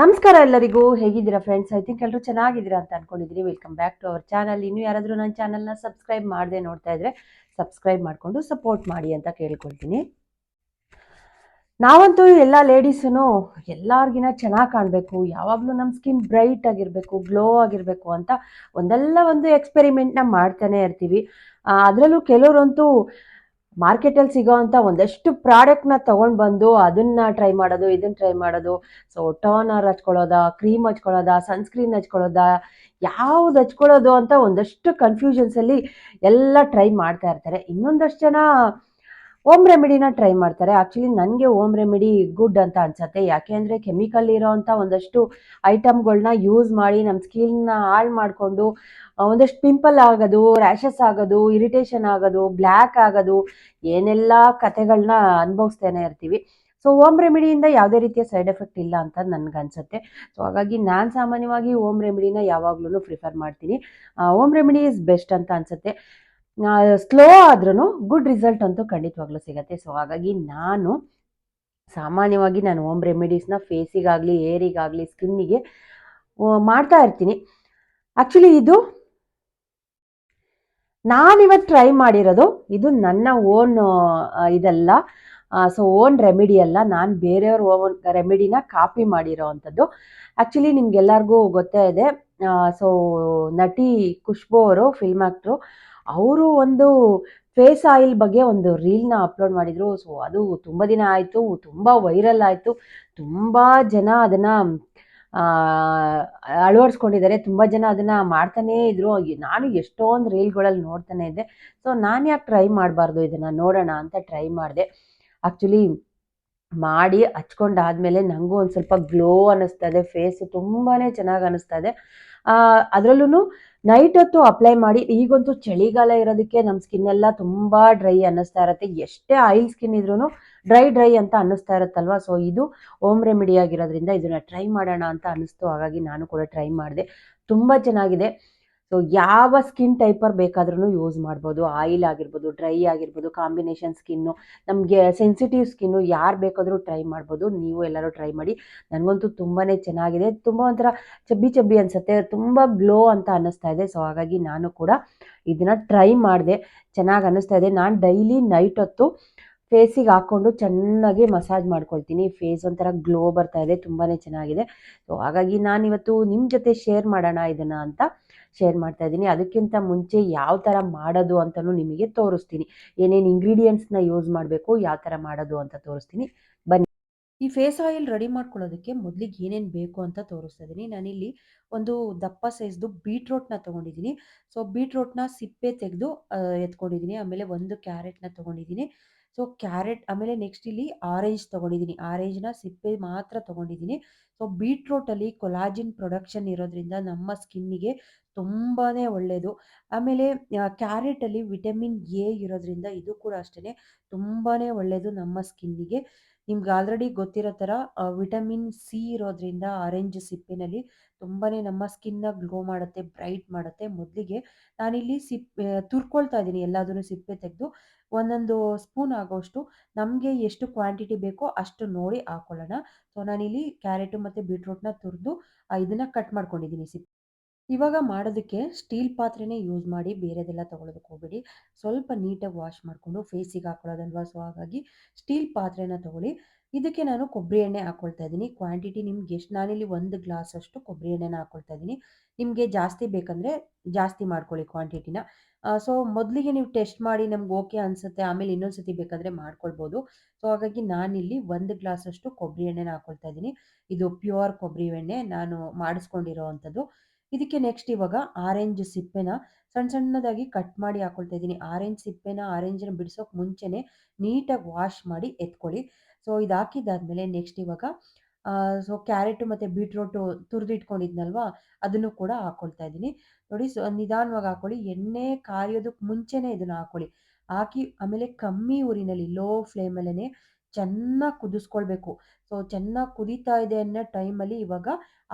ನಮಸ್ಕಾರ ಎಲ್ಲರಿಗೂ, ಹೇಗಿದ್ದೀರಾ ಫ್ರೆಂಡ್ಸ್ ಐ ಥಿಂಕ್ ಎಲ್ಲರೂ ಚೆನ್ನಾಗಿದ್ದೀರಾ ಅಂತ ಅನ್ಕೊಂಡಿದ್ದೀನಿ welcome back to our channel ಇನ್ನು ಯಾರಾದರೂ ನನ್ನ ಚಾನಲ್ನ ಸಬ್ಸ್ಕ್ರೈಬ್ ಮಾಡದೆ ನೋಡ್ತಾ ಇದ್ರೆ ಸಬ್ಸ್ಕ್ರೈಬ್ ಮಾಡಿಕೊಂಡು ಸಪೋರ್ಟ್ ಮಾಡಿ ಅಂತ ಕೇಳ್ಕೊಳ್ತೀನಿ. ನಾವಂತೂ ಎಲ್ಲ ಲೇಡೀಸೂ ಎಲ್ಲರಿಗಿನ ಚೆನ್ನಾಗಿ ಕಾಣಬೇಕು, ಯಾವಾಗಲೂ ನಮ್ಮ ಸ್ಕಿನ್ ಬ್ರೈಟ್ ಆಗಿರಬೇಕು ಗ್ಲೋ ಆಗಿರಬೇಕು ಅಂತ ಒಂದಲ್ಲ ಒಂದು ಎಕ್ಸ್ಪೆರಿಮೆಂಟ್ನ ಮಾಡ್ತಾನೆ ಇರ್ತೀವಿ. ಅದರಲ್ಲೂ ಕೆಲವರಂತೂ ಮಾರ್ಕೆಟಲ್ಲಿ ಸಿಗೋ ಅಂಥ ಒಂದಷ್ಟು ಪ್ರಾಡಕ್ಟ್ನ ತೊಗೊಂಡು ಬಂದು ಅದನ್ನು ಟ್ರೈ ಮಾಡೋದು, ಇದನ್ನು ಟ್ರೈ ಮಾಡೋದು. ಸೊ ಟರ್ನರ್ ಹಚ್ಕೊಳ್ಳೋದಾ ಕ್ರೀಮ್ ಹಚ್ಕೊಳ್ಳೋದಾ ಸನ್ಸ್ಕ್ರೀನ್ ಹಚ್ಕೊಳ್ಳೋದಾ, ಯಾವ್ದು ಹಚ್ಕೊಳ್ಳೋದು ಅಂತ ಒಂದಷ್ಟು ಕನ್ಫ್ಯೂಷನ್ಸಲ್ಲಿ ಎಲ್ಲ ಟ್ರೈ ಮಾಡ್ತಾ ಇರ್ತಾರೆ. ಇನ್ನೊಂದಷ್ಟು ಜನ ಓಮ್ ರೆಮಿಡಿನ ಟ್ರೈ ಮಾಡ್ತಾರೆ. ಆ್ಯಕ್ಚುಲಿ ನನಗೆ ಓಮ್ ರೆಮಿಡಿ ಗುಡ್ ಅಂತ ಅನ್ಸುತ್ತೆ. ಯಾಕೆ ಅಂದರೆ ಕೆಮಿಕಲ್ ಇರೋವಂಥ ಒಂದಷ್ಟು ಐಟಮ್ಗಳನ್ನ ಯೂಸ್ ಮಾಡಿ ನಮ್ಮ ಸ್ಕಿನ್ನ ಹಾಳು ಮಾಡಿಕೊಂಡು ಒಂದಷ್ಟು ಪಿಂಪಲ್ ಆಗೋದು, ರ್ಯಾಷಸ್ ಆಗೋದು, ಇರಿಟೇಷನ್ ಆಗೋದು, ಬ್ಲ್ಯಾಕ್ ಆಗೋದು, ಏನೆಲ್ಲ ಕಥೆಗಳನ್ನ ಅನುಭವಿಸ್ತೇನೆ ಇರ್ತೀವಿ. ಸೊ, ಓಮ್ ರೆಮಿಡಿಯಿಂದ ಯಾವುದೇ ರೀತಿಯ ಸೈಡ್ ಎಫೆಕ್ಟ್ ಇಲ್ಲ ಅಂತ ನನಗನ್ಸುತ್ತೆ. ಸೊ, ಹಾಗಾಗಿ ನಾನು ಸಾಮಾನ್ಯವಾಗಿ ಓಮ್ ರೆಮಿಡಿನ ಯಾವಾಗಲೂ ಪ್ರಿಫರ್ ಮಾಡ್ತೀನಿ. ಓಮ್ ರೆಮಿಡಿ ಇಸ್ ಬೆಸ್ಟ್ ಅಂತ ಅನ್ಸುತ್ತೆ. ಸ್ಲೋ ಆದ್ರೂ ಗುಡ್ ರಿಸಲ್ಟ್ ಅಂತೂ ಖಂಡಿತವಾಗ್ಲೂ ಸಿಗುತ್ತೆ. ಸೊ ಹಾಗಾಗಿ ನಾನು ಸಾಮಾನ್ಯವಾಗಿ ನಾನು ಓಮ್ ರೆಮಿಡೀಸ್ನ ಫೇಸಿಗಾಗಲಿ ಏರಿಗಾಗಲಿ ಸ್ಕಿನ್ನಿಗೆ ಮಾಡ್ತಾ ಇರ್ತೀನಿ. ಆ್ಯಕ್ಚುಲಿ ಇದು ನಾನಿವತ್ತು ಟ್ರೈ ಮಾಡಿರೋದು, ಇದು ನನ್ನ ಓನ್ ಇದಲ್ಲ. ಸೊ ಓನ್ ರೆಮಿಡಿ ಅಲ್ಲ. ನಾನು ಬೇರೆಯವ್ರ ಓನ್ ರೆಮಿಡಿನ ಕಾಪಿ ಮಾಡಿರೋ ಅಂಥದ್ದು. ಆ್ಯಕ್ಚುಲಿ ನಿಮ್ಗೆಲ್ಲರಿಗೂ ಗೊತ್ತೇ ಇದೆ. ಸೊ ನಟಿ ಖುಷ್ಬು ಅವರು ಫಿಲ್ಮ್ ಆ್ಯಕ್ಟ್ರು ಅವರು ಒಂದು ಫೇಸ್ ಆಯಿಲ್ ಬಗ್ಗೆ ಒಂದು ರೀಲ್ನ ಅಪ್ಲೋಡ್ ಮಾಡಿದರು. ಸೊ ಅದು ತುಂಬ ದಿನ ಆಯಿತು, ತುಂಬ ವೈರಲ್ ಆಯಿತು. ತುಂಬ ಜನ ಅದನ್ನು ಅಳವಡಿಸ್ಕೊಂಡಿದ್ದಾರೆ. ತುಂಬ ಜನ ಅದನ್ನು ಮಾಡ್ತಾನೇ ಇದ್ರು. ನಾನು ಎಷ್ಟೊಂದು ರೀಲ್ಗಳಲ್ಲಿ ನೋಡ್ತಾನೆ ಇದ್ದೆ. ಸೊ ನಾನು ಯಾಕೆ ಟ್ರೈ ಮಾಡಬಾರ್ದು ಇದನ್ನು ನೋಡೋಣ ಅಂತ ಟ್ರೈ ಮಾಡಿದೆ. ಆ್ಯಕ್ಚುಲಿ ಮಾಡಿ ಹಚ್ಕೊಂಡಾದ್ಮೇಲೆ ನನಗೂ ಒಂದು ಸ್ವಲ್ಪ ಗ್ಲೋ ಅನ್ನಿಸ್ತಾ ಇದೆ ಫೇಸು ತುಂಬಾ ಚೆನ್ನಾಗಿ ಅನ್ನಿಸ್ತಾ ಇದೆ ಅದರಲ್ಲೂ ನೈಟ್ ಹೊತ್ತು ಅಪ್ಲೈ ಮಾಡಿ, ಈಗಂತೂ ಚಳಿಗಾಲ ಇರೋದಕ್ಕೆ ನಮ್ಮ ಸ್ಕಿನ್ ಎಲ್ಲ ತುಂಬ ಡ್ರೈ ಅನ್ನಿಸ್ತಾ ಇರುತ್ತೆ. ಎಷ್ಟೇ ಆಯಿಲ್ ಸ್ಕಿನ್ ಇದ್ರೂ ಡ್ರೈ ಡ್ರೈ ಅಂತ ಅನ್ನಿಸ್ತಾ ಇರುತ್ತಲ್ವ? ಸೊ ಇದು ಓಮ್ ರೆಮಿಡಿ ಆಗಿರೋದ್ರಿಂದ ಇದನ್ನು ಟ್ರೈ ಮಾಡೋಣ ಅಂತ ಅನ್ನಿಸ್ತು. ಹಾಗಾಗಿ ನಾನು ಕೂಡ ಟ್ರೈ ಮಾಡಿದೆ. ತುಂಬ ಚೆನ್ನಾಗಿದೆ. ಸೊ ಯಾವ ಸ್ಕಿನ್ ಟೈಪರ್ ಬೇಕಾದ್ರೂ ಯೂಸ್ ಮಾಡ್ಬೋದು. ಆಯಿಲ್ ಆಗಿರ್ಬೋದು ಡ್ರೈ ಆಗಿರ್ಬೋದು ಕಾಂಬಿನೇಷನ್ ಸ್ಕಿನ್ನು ನಮಗೆ ಸೆನ್ಸಿಟಿವ್ ಸ್ಕಿನ್ನು ಯಾರು ಬೇಕಾದರೂ ಟ್ರೈ ಮಾಡ್ಬೋದು. ನೀವು ಎಲ್ಲರೂ ಟ್ರೈ ಮಾಡಿ. ನನಗಂತೂ ತುಂಬಾ ಚೆನ್ನಾಗಿದೆ. ತುಂಬ ಒಂಥರ ಚಬ್ಬಿ ಚಬ್ಬಿ ಅನಿಸುತ್ತೆ. ತುಂಬ ಗ್ಲೋ ಅಂತ ಅನ್ನಿಸ್ತಾ ಇದೆ. ಸೊ ಹಾಗಾಗಿ ನಾನು ಕೂಡ ಇದನ್ನು ಟ್ರೈ ಮಾಡಿದೆ. ಚೆನ್ನಾಗಿ ಅನ್ನಿಸ್ತಾ ಇದೆ. ನಾನು ಡೈಲಿ ನೈಟ್ ಹೊತ್ತು ಫೇಸಿಗೆ ಹಾಕ್ಕೊಂಡು ಚೆನ್ನಾಗಿ ಮಸಾಜ್ ಮಾಡ್ಕೊಳ್ತೀನಿ. ಫೇಸ್ ಒಂಥರ ಗ್ಲೋ ಬರ್ತಾ ಇದೆ. ತುಂಬಾ ಚೆನ್ನಾಗಿದೆ. ಸೊ ಹಾಗಾಗಿ ನಾನಿವತ್ತು ನಿಮ್ಮ ಜೊತೆ ಶೇರ್ ಮಾಡೋಣ ಇದನ್ನು ಅಂತ. ಶೇರ್ ಮಾಡ್ತಾ ಇದ್ದೀನಿ. ಅದಕ್ಕಿಂತ ಮುಂಚೆ ಯಾವ ಥರ ಮಾಡೋದು ಅಂತಲೂ ನಿಮಗೆ ತೋರಿಸ್ತೀನಿ. ಏನೇನು ಇಂಗ್ರೀಡಿಯೆಂಟ್ಸ್ನ ಯೂಸ್ ಮಾಡಬೇಕು, ಯಾವ ಥರ ಮಾಡೋದು ಅಂತ ತೋರಿಸ್ತೀನಿ. ಬನ್ನಿ. ಈ ಫೇಸ್ ಆಯಿಲ್ ರೆಡಿ ಮಾಡ್ಕೊಳ್ಳೋದಕ್ಕೆ ಮೊದಲಿಗೆ ಏನೇನು ಬೇಕು ಅಂತ ತೋರಿಸ್ತಾ ಇದ್ದೀನಿ. ನಾನಿಲ್ಲಿ ಒಂದು ದಪ್ಪ ಸೈಜ್ದು ಬೀಟ್ರೋಟ್ನ ತೊಗೊಂಡಿದ್ದೀನಿ. ಸೊ ಬೀಟ್ರೋಟ್ನ ಸಿಪ್ಪೆ ತೆಗೆದು ಎತ್ಕೊಂಡಿದ್ದೀನಿ. ಆಮೇಲೆ ಒಂದು ಕ್ಯಾರೆಟ್ನ ತೊಗೊಂಡಿದ್ದೀನಿ. ಸೊ ಕ್ಯಾರೆಟ್ ಆಮೇಲೆ ನೆಕ್ಸ್ಟ್ ಇಲ್ಲಿ ಆರೆಂಜ್ ತೊಗೊಂಡಿದ್ದೀನಿ. ಆರೆಂಜ್ನ ಸಿಪ್ಪೆ ಮಾತ್ರ ತೊಗೊಂಡಿದ್ದೀನಿ. ಸೊ ಬೀಟ್ರೋಟಲ್ಲಿ ಕೊಲಾಜಿನ್ ಪ್ರೊಡಕ್ಷನ್ ಇರೋದ್ರಿಂದ ನಮ್ಮ ಸ್ಕಿನ್ನಿಗೆ ತುಂಬಾ ಒಳ್ಳೆಯದು ಆಮೇಲೆ ಕ್ಯಾರೆಟಲ್ಲಿ ವಿಟಮಿನ್ ಎ ಇರೋದ್ರಿಂದ ಇದು ಕೂಡ ಅಷ್ಟೇ ತುಂಬಾ ಒಳ್ಳೆಯದು ನಮ್ಮ ಸ್ಕಿನ್ನಿಗೆ. ನಿಮ್ಗೆ ಆಲ್ರೆಡಿ ಗೊತ್ತಿರೋ ಥರ ವಿಟಮಿನ್ ಸಿ ಇರೋದ್ರಿಂದ ಆರೆಂಜ್ ಸಿಪ್ಪಿನಲ್ಲಿ ತುಂಬಾ ನಮ್ಮ ಸ್ಕಿನ್ನ ಗ್ಲೋ ಮಾಡುತ್ತೆ, ಬ್ರೈಟ್ ಮಾಡುತ್ತೆ. ಮೊದಲಿಗೆ ನಾನಿಲ್ಲಿ ಸಿಪ್ಪೆ ತುರ್ಕೊಳ್ತಾ ಇದ್ದೀನಿ ಎಲ್ಲದನ್ನು ಸಿಪ್ಪೆ ತೆಗೆದು. ಒಂದೊಂದು ಸ್ಪೂನ್ ಆಗೋಷ್ಟು ನಮಗೆ ಎಷ್ಟು ಕ್ವಾಂಟಿಟಿ ಬೇಕೋ ಅಷ್ಟು ನೋಡಿ ಹಾಕೊಳ್ಳೋಣ. ಸೊ, ನಾನಿಲ್ಲಿ ಕ್ಯಾರೆಟು ಮತ್ತು ಬೀಟ್ರೂಟ್ನ ತುರಿದು ಇದನ್ನು ಕಟ್ ಮಾಡ್ಕೊಂಡಿದ್ದೀನಿ ಸಿಪ್ಪೆ ಇವಾಗ ಮಾಡೋದಕ್ಕೆ ಸ್ಟೀಲ್ ಪಾತ್ರೆನೇ ಯೂಸ್ ಮಾಡಿ ಬೇರೆದೆಲ್ಲ ತೊಗೊಳೋದಕ್ಕೆ ಹೋಗ್ಬೇಡಿ. ಸ್ವಲ್ಪ ನೀಟಾಗಿ ವಾಶ್ ಮಾಡಿಕೊಂಡು ಫೇಸಿಗೆ ಹಾಕೊಳ್ಳೋದಲ್ವ? ಸೊ, ಹಾಗಾಗಿ ಸ್ಟೀಲ್ ಪಾತ್ರೆನ ತೊಗೊಳ್ಳಿ. ಇದಕ್ಕೆ ನಾನು ಕೊಬ್ಬರಿ ಎಣ್ಣೆ ಹಾಕ್ಕೊಳ್ತಾ ಇದ್ದೀನಿ. ಕ್ವಾಂಟಿಟಿ ನಿಮ್ಗೆ ಎಷ್ಟು? ನಾನಿಲ್ಲಿ ಒಂದು ಗ್ಲಾಸ್ ಅಷ್ಟು ಕೊಬ್ಬರಿ ಎಣ್ಣೆನ ಹಾಕ್ಕೊಳ್ತಾ ಇದ್ದೀನಿ. ನಿಮಗೆ ಜಾಸ್ತಿ ಬೇಕಂದರೆ ಜಾಸ್ತಿ ಮಾಡ್ಕೊಳ್ಳಿ ಕ್ವಾಂಟಿಟಿನ. ಸೊ, ಮೊದಲಿಗೆ ನೀವು ಟೆಸ್ಟ್ ಮಾಡಿ ನಮ್ಗೆ ಓಕೆ ಅನಿಸುತ್ತೆ. ಆಮೇಲೆ ಇನ್ನೊಂದು ಸತಿ ಬೇಕಾದರೆ ಮಾಡ್ಕೊಳ್ಬೋದು. ಸೊ, ಹಾಗಾಗಿ ನಾನಿಲ್ಲಿ ಒಂದು ಗ್ಲಾಸಷ್ಟು ಕೊಬ್ಬರಿ ಎಣ್ಣೆನ ಹಾಕ್ಕೊಳ್ತಾ ಇದ್ದೀನಿ. ಇದು ಪ್ಯೂರ್ ಕೊಬ್ಬರಿ ಎಣ್ಣೆ ನಾನು ಮಾಡಿಸ್ಕೊಂಡಿರೋ ಅಂಥದ್ದು. ಇದಕ್ಕೆ ನೆಕ್ಸ್ಟ್ ಇವಾಗ ಆರೆಂಜ್ ಸಿಪ್ಪೆನ ಸಣ್ಣ ಸಣ್ಣದಾಗಿ ಕಟ್ ಮಾಡಿ ಹಾಕೊಳ್ತಾ ಇದ್ದೀನಿ. ಆರೆಂಜ್ ಸಿಪ್ಪೆನ ಆರೆಂಜನ್ನ ಬಿಡಿಸೋಕೆ ಮುಂಚೆನೆ ನೀಟಾಗಿ ವಾಶ್ ಮಾಡಿ ಎತ್ಕೊಳ್ಳಿ. ಸೊ ಇದು ಹಾಕಿದ್ದಾದ್ಮೇಲೆ ನೆಕ್ಸ್ಟ್ ಇವಾಗ ಸೊ ಕ್ಯಾರೆಟು ಮತ್ತು ಬೀಟ್ರೋಟು ತುರಿದಿಟ್ಕೊಂಡಿದ್ನಲ್ವಾ, ಅದನ್ನು ಕೂಡ ಹಾಕೊಳ್ತಾ ಇದ್ದೀನಿ. ನೋಡಿ ಸೊ ನಿಧಾನವಾಗಿ ಹಾಕೊಳ್ಳಿ. ಎಣ್ಣೆ ಕಾಯೋದಕ್ಕೆ ಮುಂಚೆನೇ ಇದನ್ನು ಹಾಕೊಳ್ಳಿ. ಹಾಕಿ ಆಮೇಲೆ ಕಮ್ಮಿ ಊರಿನಲ್ಲಿ ಲೋ ಫ್ಲೇಮಲ್ಲೇ ಚೆನ್ನಾಗಿ ಕುದಿಸ್ಕೊಳ್ಬೇಕು. ಸೊ ಚೆನ್ನಾಗಿ ಕುದೀತಾ ಇದೆ ಅನ್ನೋ ಟೈಮಲ್ಲಿ ಇವಾಗ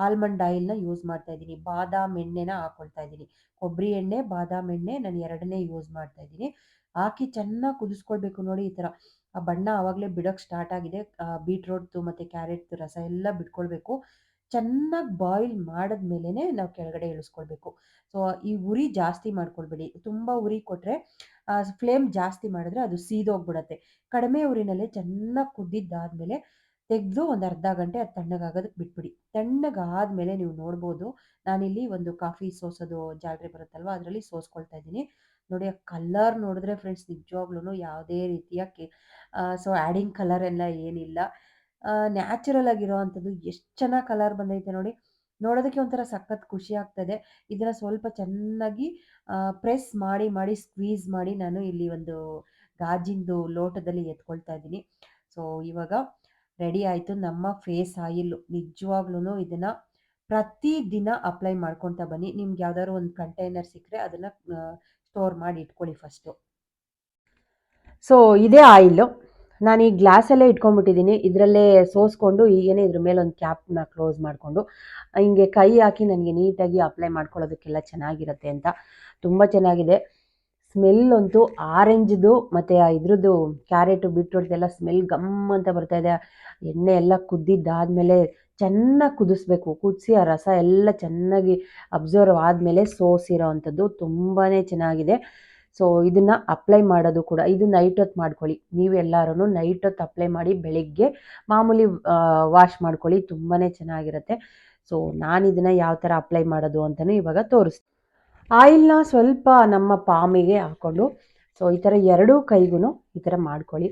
ಆಲ್ಮಂಡ್ ಆಯಿಲ್ನ ಯೂಸ್ ಮಾಡ್ತಾ ಇದ್ದೀನಿ. ಬಾದಾಮ್ ಎಣ್ಣೆನ ಹಾಕೊಳ್ತಾ ಇದ್ದೀನಿ. ಕೊಬ್ಬರಿ ಎಣ್ಣೆ, ಬಾದಾಮ್ ಎಣ್ಣೆ ನಾನು ಎರಡನೇ ಯೂಸ್ ಮಾಡ್ತಾ ಇದ್ದೀನಿ. ಹಾಕಿ ಚೆನ್ನಾಗಿ ಕುದಿಸ್ಕೊಳ್ಬೇಕು ನೋಡಿ ಈ ಥರ. ಆ ಬಣ್ಣ ಆವಾಗಲೇ ಬಿಡೋಕ್ಕೆ ಸ್ಟಾರ್ಟ್ ಆಗಿದೆ. ಬೀಟ್ರೋಟ್ದು ಮತ್ತು ಕ್ಯಾರೆಟ್ದು ರಸ ಎಲ್ಲ ಬಿಟ್ಕೊಳ್ಬೇಕು. ಚೆನ್ನಾಗಿ ಬಾಯ್ಲ್ ಮಾಡಿದ್ಮೇಲೆ ನಾವು ಕೆಳಗಡೆ ಇಳಿಸ್ಕೊಳ್ಬೇಕು. ಸೊ, ಈ ಉರಿ ಜಾಸ್ತಿ ಮಾಡ್ಕೊಳ್ಬೇಡಿ. ತುಂಬ ಉರಿ ಕೊಟ್ಟರೆ ಫ್ಲೇಮ್ ಜಾಸ್ತಿ ಮಾಡಿದ್ರೆ ಅದು ಸೀದೋಗ್ಬಿಡತ್ತೆ. ಕಡಿಮೆ ಊರಿನಲ್ಲಿ ಚೆನ್ನಾಗಿ ಕುದ್ದಿದ್ದಾದ್ಮೇಲೆ ತೆಗೆದು ಒಂದು ಅರ್ಧ ಗಂಟೆ ಅದು ತಣ್ಣಗಾಗೋದಕ್ಕೆ ಬಿಟ್ಬಿಡಿ. ತಣ್ಣಗಾದ್ಮೇಲೆ ನೀವು ನೋಡ್ಬೋದು, ನಾನಿಲ್ಲಿ ಒಂದು ಕಾಫಿ ಸೋಸೋದು ಜಾಲರಿ ಬರುತ್ತಲ್ವ, ಅದರಲ್ಲಿ ಸೋಸ್ಕೊಳ್ತಾ ಇದ್ದೀನಿ. ನೋಡಿ, ಆ ಕಲರ್ ನೋಡಿದ್ರೆ ಫ್ರೆಂಡ್ಸ್ ನಿಜವಾಗ್ಲೂ ಯಾವುದೇ ರೀತಿಯ ಕೆ ಸೊ ಆ್ಯಡಿಂಗ್ ಕಲರ್ ಎಲ್ಲ ಏನಿಲ್ಲ. ನ್ಯಾಚುರಲ್ ಆಗಿರೋ ಅಂಥದ್ದು ಎಷ್ಟು ಚೆನ್ನಾಗಿ ಕಲರ್ ಬಂದೈತೆ ನೋಡಿ. ನೋಡೋದಕ್ಕೆ ಒಂಥರ ಸಖತ್ ಖುಷಿ ಆಗ್ತದೆ. ಇದನ್ನು ಸ್ವಲ್ಪ ಚೆನ್ನಾಗಿ ಪ್ರೆಸ್ ಮಾಡಿ ಮಾಡಿ, ಸ್ಕ್ವೀಸ್ ಮಾಡಿ ನಾನು ಇಲ್ಲಿ ಒಂದು ಗಾಜಿಂದು ಲೋಟದಲ್ಲಿ ಎತ್ಕೊಳ್ತಾ ಇದ್ದೀನಿ. ಸೊ, ಇವಾಗ ರೆಡಿ ಆಯಿತು. ನಮ್ಮ ಫೇಸ್ ಆಯಿಲ್ ನಿಜವಾಗ್ಲೂ ಇದನ್ನು ಪ್ರತಿದಿನ ಅಪ್ಲೈ ಮಾಡ್ಕೊತಾ ಬನ್ನಿ. ನಿಮ್ಗೆ ಯಾವ್ದಾದ್ರು ಒಂದು ಕಂಟೈನರ್ ಸಿಕ್ಕರೆ ಅದನ್ನು ಸ್ಟೋರ್ ಮಾಡಿ ಇಟ್ಕೊಳ್ಳಿ ಫಸ್ಟು. ಸೊ, ಇದೇ ಆಯಿಲ್ಲು ನಾನು ಈ ಗ್ಲಾಸಲ್ಲೇ ಇಟ್ಕೊಂಡ್ಬಿಟ್ಟಿದ್ದೀನಿ ಇದರಲ್ಲೇ ಸೋಸ್ಕೊಂಡು ಈಗೇನೆ ಇದ್ರ ಮೇಲೆ ಒಂದು ಕ್ಯಾಪ್ನ ಕ್ಲೋಸ್ ಮಾಡಿಕೊಂಡು, ಹಿಂಗೆ ಕೈ ಹಾಕಿ ನನಗೆ ನೀಟಾಗಿ ಅಪ್ಲೈ ಮಾಡ್ಕೊಳ್ಳೋದಕ್ಕೆಲ್ಲ ಚೆನ್ನಾಗಿರುತ್ತೆ ಅಂತ. ತುಂಬ ಚೆನ್ನಾಗಿದೆ. ಸ್ಮೆಲ್ ಅಂತೂ ಆರೆಂಜ್ದು ಮತ್ತು ಇದ್ರದ್ದು ಕ್ಯಾರೆಟು ಬೀಟ್ರೂಟ್ದೆಲ್ಲ ಸ್ಮೆಲ್ ಗಮ್ ಅಂತ ಬರ್ತಾ ಇದೆ. ಎಣ್ಣೆ ಎಲ್ಲ ಕುದ್ದಿದ್ದಾದಮೇಲೆ ಚೆನ್ನಾಗಿ ಕುದಿಸ್ಬೇಕು. ಕುದಿಸಿ ಆ ರಸ ಎಲ್ಲ ಚೆನ್ನಾಗಿ ಅಬ್ಸರ್ವ್ ಆದಮೇಲೆ ಸೋಸಿರೋ ಅಂಥದ್ದು ತುಂಬಾ ಚೆನ್ನಾಗಿದೆ. ಸೊ ಇದನ್ನು ಅಪ್ಲೈ ಮಾಡೋದು ಕೂಡ, ಇದು ನೈಟ್ ಹೊತ್ತು ಮಾಡ್ಕೊಳ್ಳಿ. ನೀವೆಲ್ಲರೂ ನೈಟ್ ಹೊತ್ತು ಅಪ್ಲೈ ಮಾಡಿ ಬೆಳಿಗ್ಗೆ ಮಾಮೂಲಿ ವಾಶ್ ಮಾಡ್ಕೊಳ್ಳಿ ತುಂಬಾ ಚೆನ್ನಾಗಿರುತ್ತೆ. ಸೊ ನಾನು ಇದನ್ನು ಯಾವ ಥರ ಅಪ್ಲೈ ಮಾಡೋದು ಅಂತಲೂ ಇವಾಗ ತೋರಿಸ್ತೀನಿ ಆಯಿಲ್ನ ಸ್ವಲ್ಪ ನಮ್ಮ ಪಾಮಿಗೆ ಹಾಕ್ಕೊಂಡು ಸೊ ಈ ಥರ ಎರಡೂ ಕೈಗೂ ಈ ಥರ ಮಾಡ್ಕೊಳ್ಳಿ.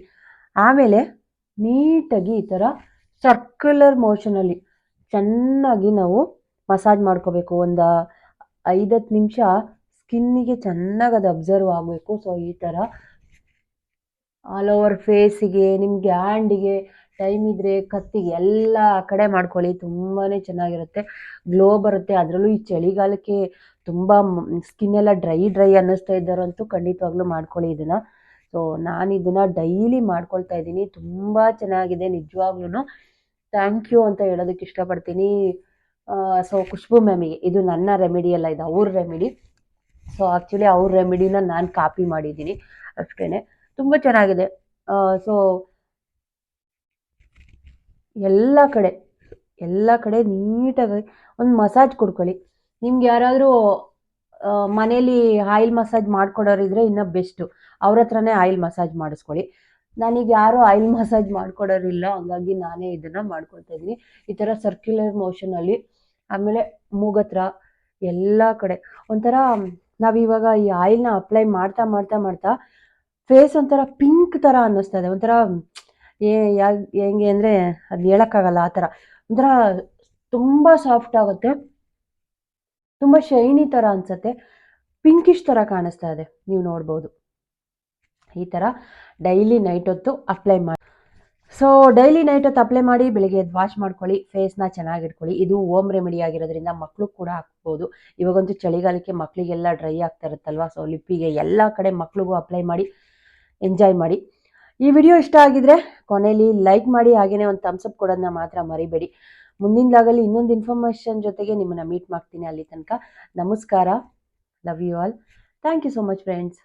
ಆಮೇಲೆ ನೀಟಾಗಿ ಈ ಥರ ಸರ್ಕ್ಯುಲರ್ ಮೋಷನಲ್ಲಿ ಚೆನ್ನಾಗಿ ನಾವು ಮಸಾಜ್ ಮಾಡ್ಕೋಬೇಕು. ಒಂದು ಐದತ್ತು ನಿಮಿಷ ಸ್ಕಿನ್ನಿಗೆ ಚೆನ್ನಾಗಿ ಅದು ಅಬ್ಸರ್ವ್ ಆಗಬೇಕು. ಸೊ ಈ ಥರ ಆಲ್ ಓವರ್ ಫೇಸಿಗೆ ನಿಮಗೆ ಹ್ಯಾಂಡಿಗೆ ಟೈಮ್ ಇದ್ದರೆ ಕತ್ತಿಗೆ ಎಲ್ಲ ಕಡೆ ಮಾಡ್ಕೊಳ್ಳಿ. ತುಂಬಾ ಚೆನ್ನಾಗಿರುತ್ತೆ. ಗ್ಲೋ ಬರುತ್ತೆ. ಅದರಲ್ಲೂ ಈ ಚಳಿಗಾಲಕ್ಕೆ ತುಂಬ ಸ್ಕಿನ್ ಎಲ್ಲ ಡ್ರೈ ಡ್ರೈ ಅನ್ನಿಸ್ತಾ ಇದ್ದಾರಂತೂ ಖಂಡಿತವಾಗ್ಲೂ ಮಾಡ್ಕೊಳ್ಳಿ ಇದನ್ನು. ಸೊ ನಾನು ಇದನ್ನು ಡೈಲಿ ಮಾಡ್ಕೊಳ್ತಾ ಇದ್ದೀನಿ. ತುಂಬ ಚೆನ್ನಾಗಿದೆ ನಿಜವಾಗ್ಲೂ ಥ್ಯಾಂಕ್ ಯು ಅಂತ ಹೇಳೋದಕ್ಕೆ ಇಷ್ಟಪಡ್ತೀನಿ. ಸೊ ಖುಷ್ಬು ಮ್ಯಾಮಿಗೆ. ಇದು ನನ್ನ ರೆಮಿಡಿ ಅಲ್ಲ, ಇದು ಅವ್ರ ರೆಮಿಡಿ ಸೊ ಆ್ಯಕ್ಚುಲಿ ಅವ್ರ ರೆಮಿಡಿನ ನಾನು ಕಾಪಿ ಮಾಡಿದ್ದೀನಿ. ಅಷ್ಟೇ ತುಂಬ ಚೆನ್ನಾಗಿದೆ. ಸೊ ಎಲ್ಲ ಕಡೆ ಎಲ್ಲ ಕಡೆ ನೀಟಾಗಿ ಒಂದು ಮಸಾಜ್ ಕೊಡ್ಕೊಳ್ಳಿ. ನಿಮ್ಗೆ ಯಾರಾದರೂ ಮನೇಲಿ ಆಯಿಲ್ ಮಸಾಜ್ ಮಾಡ್ಕೊಡೋರಿದ್ರೆ ಇನ್ನೂ ಬೆಸ್ಟು ಅವ್ರ ಹತ್ರನೇ ಆಯಿಲ್ ಮಸಾಜ್ ಮಾಡಿಸ್ಕೊಳ್ಳಿ. ನನಗೆ ಯಾರೂ ಆಯಿಲ್ ಮಸಾಜ್ ಮಾಡ್ಕೊಡೋರಿಲ್ಲ. ಹಂಗಾಗಿ ನಾನೇ ಇದನ್ನು ಮಾಡ್ಕೊಳ್ತಾ ಇದ್ದೀನಿ. ಈ ಥರ ಸರ್ಕ್ಯುಲರ್ ಮೋಷನಲ್ಲಿ ಆಮೇಲೆ ಮೂಗತ್ರ, ಎಲ್ಲ ಕಡೆ. ಒಂಥರ ನಾವಿವಾಗ ಈ ಆಯಿಲ್ನ ಅಪ್ಲೈ ಮಾಡ್ತಾ ಮಾಡ್ತಾ ಮಾಡ್ತಾ ಫೇಸ್ ಒಂಥರ ಪಿಂಕ್ ಥರ ಅನ್ನಿಸ್ತಾ ಇದೆ. ಒಂಥರ ಏ ಹೆಂಗೆ ಅಂದರೆ ಅದು ಹೇಳೋಕ್ಕಾಗಲ್ಲ, ಆ ಥರ. ಒಂಥರ ತುಂಬ ಸಾಫ್ಟ್ ಆಗುತ್ತೆ. ತುಂಬ ಶೈನಿ ಥರ ಅನಿಸುತ್ತೆ. ಪಿಂಕಿಶ್ ಥರ ಕಾಣಿಸ್ತಾ ಇದೆ. ನೀವು ನೋಡ್ಬೋದು. ಈ ಥರ ಡೈಲಿ ನೈಟ್ ಹೊತ್ತು ಅಪ್ಲೈ ಮಾಡಿ ಸೊ ಡೈಲಿ ನೈಟ್ ಹೊತ್ತು ಅಪ್ಲೈ ಮಾಡಿ ಬೆಳಿಗ್ಗೆ ಎದ್ದು ವಾಶ್ ಮಾಡ್ಕೊಳ್ಳಿ ಚೆನ್ನಾಗಿ ಇಟ್ಕೊಳ್ಳಿ. ಇದು ಓಮ್ ರೆಮಿಡಿ ಆಗಿರೋದ್ರಿಂದ ಮಕ್ಕಳು ಕೂಡ ಹಾಕ್ಬೋದು. ಇವಾಗಂತೂ ಚಳಿಗಾಲಕ್ಕೆ ಮಕ್ಕಳಿಗೆಲ್ಲ ಡ್ರೈ ಆಗ್ತಾ ಇರುತ್ತಲ್ವ? ಸೊ ಲಿಪ್ಪಿಗೆ ಎಲ್ಲ ಕಡೆ ಮಕ್ಳಿಗೂ ಅಪ್ಲೈ ಮಾಡಿ ಎಂಜಾಯ್ ಮಾಡಿ. ಈ ವಿಡಿಯೋ ಇಷ್ಟ ಆಗಿದ್ರೆ ಕೊನೆಯಲ್ಲಿ ಲೈಕ್ ಮಾಡಿ ಹಾಗೆಯೇ ಒಂದು ಥಮ್ಸಪ್ ಕೊಡೋದನ್ನ ಮಾತ್ರ ಮರಿಬೇಡಿ. ಮುಂದಿನದಾಗಲಿ ಇನ್ನೊಂದು ಇನ್ಫಾರ್ಮೇಷನ್ ಜೊತೆಗೆ ನಿಮ್ಮನ್ನು ಮೀಟ್ ಮಾಡ್ತೀನಿ ಅಲ್ಲಿ ತನಕ. ನಮಸ್ಕಾರ. Love you all thank you so much friends